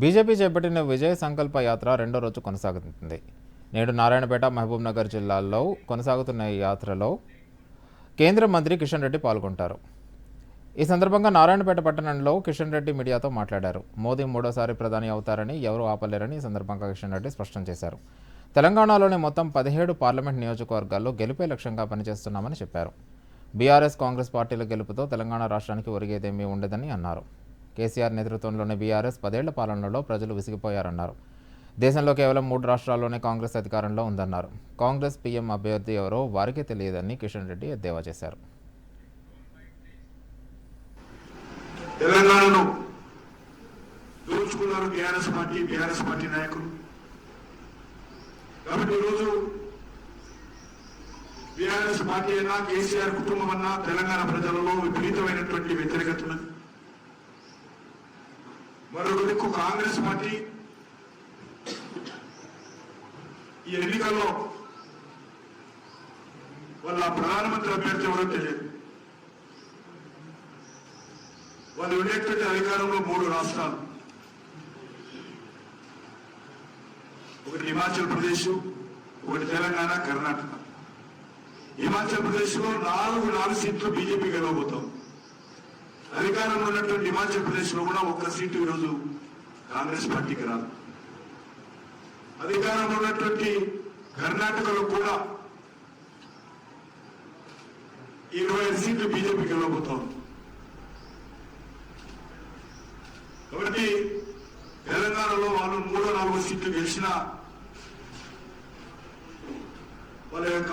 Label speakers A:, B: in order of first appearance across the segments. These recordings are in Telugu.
A: బీజేపీ చేపట్టిన విజయ సంకల్ప యాత్ర రెండో రోజు కొనసాగుతుంది. నేడు నారాయణపేట మహబూబ్ నగర్ జిల్లాల్లో కొనసాగుతున్న ఈ యాత్రలో కేంద్ర మంత్రి కిషన్ రెడ్డి పాల్గొంటారు. ఈ సందర్భంగా నారాయణపేట పట్టణంలో కిషన్ రెడ్డి మీడియాతో మాట్లాడారు. మోదీ మూడోసారి ప్రధాని అవుతారని ఎవరూ ఆపలేరని ఈ సందర్భంగా కిషన్ రెడ్డి స్పష్టం చేశారు. తెలంగాణలోని మొత్తం పదిహేడు పార్లమెంట్ నియోజకవర్గాల్లో గెలుపే లక్ష్యంగా పనిచేస్తున్నామని చెప్పారు. బీఆర్ఎస్ కాంగ్రెస్ పార్టీల గెలుపుతో తెలంగాణ రాష్ట్రానికి ఒరిగేదేమీ ఉండదని అన్నారు. కేసీఆర్ నేతృత్వంలోని బీఆర్ఎస్ పదేళ్ళ పాలనలో ప్రజలు విసిగిపోయారన్నారు. దేశంలో కేవలం మూడు రాష్ట్రాల్లోనే కాంగ్రెస్ అధికారంలో ఉందన్నారు. కాంగ్రెస్ పీఎం అభ్యర్థి ఎవరో వారికే తెలియదని కిషన్ రెడ్డి ఎద్దేవా చేశారు.
B: తెలంగాణలో దోచుకున్నారు బీఆర్ఎస్ పార్టీ బీఆర్ఎస్ పార్టీ నాయకులు. కాబట్టి ఈరోజు బీఆర్ఎస్ పార్టీ అయినా కేసీఆర్ కుటుంబం అన్నా తెలంగాణ ప్రజలలో విపరీతమైనటువంటి కాంగ్రెస్ పార్టీ ఈ ఎన్నికల్లో వాళ్ళ ప్రధానమంత్రి అభ్యర్థి ఎవరో తెలియదు. వాళ్ళు ఉండేటువంటి అధికారంలో మూడు రాష్ట్రాలు. ఒకటి హిమాచల్ ప్రదేశ్ ఒకటి తెలంగాణ కర్ణాటక. హిమాచల్ ప్రదేశ్లో నాలుగు నాలుగు సీట్లు బీజేపీ గెలవబోతాం అధికారంలో ఉన్నటువంటి హిమాచల్ ప్రదేశ్లో కూడా ఒక్క సీటు ఈరోజు కాంగ్రెస్ పార్టీకి రాదు. అధికారంలో ఉన్నటువంటి కర్ణాటకలో కూడా ఇరవై ఐదు సీట్లు బీజేపీ వెళ్ళబోతోంది కాబట్టి తెలంగాణలో వాళ్ళు మూడో నాలుగో సీట్లు గెలిచిన వాళ్ళ యొక్క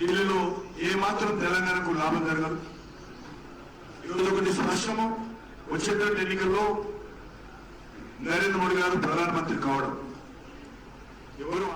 B: ఢిల్లీలో ఏ మాత్రం తెలంగాణకు లాభం జరగదు. ఈరోజు కొన్ని సంవత్సరము వచ్చేటువంటి ఎన్నికల్లో నరేంద్ర మోడీ గారు ప్రధానమంత్రి కావడం. ఎవరు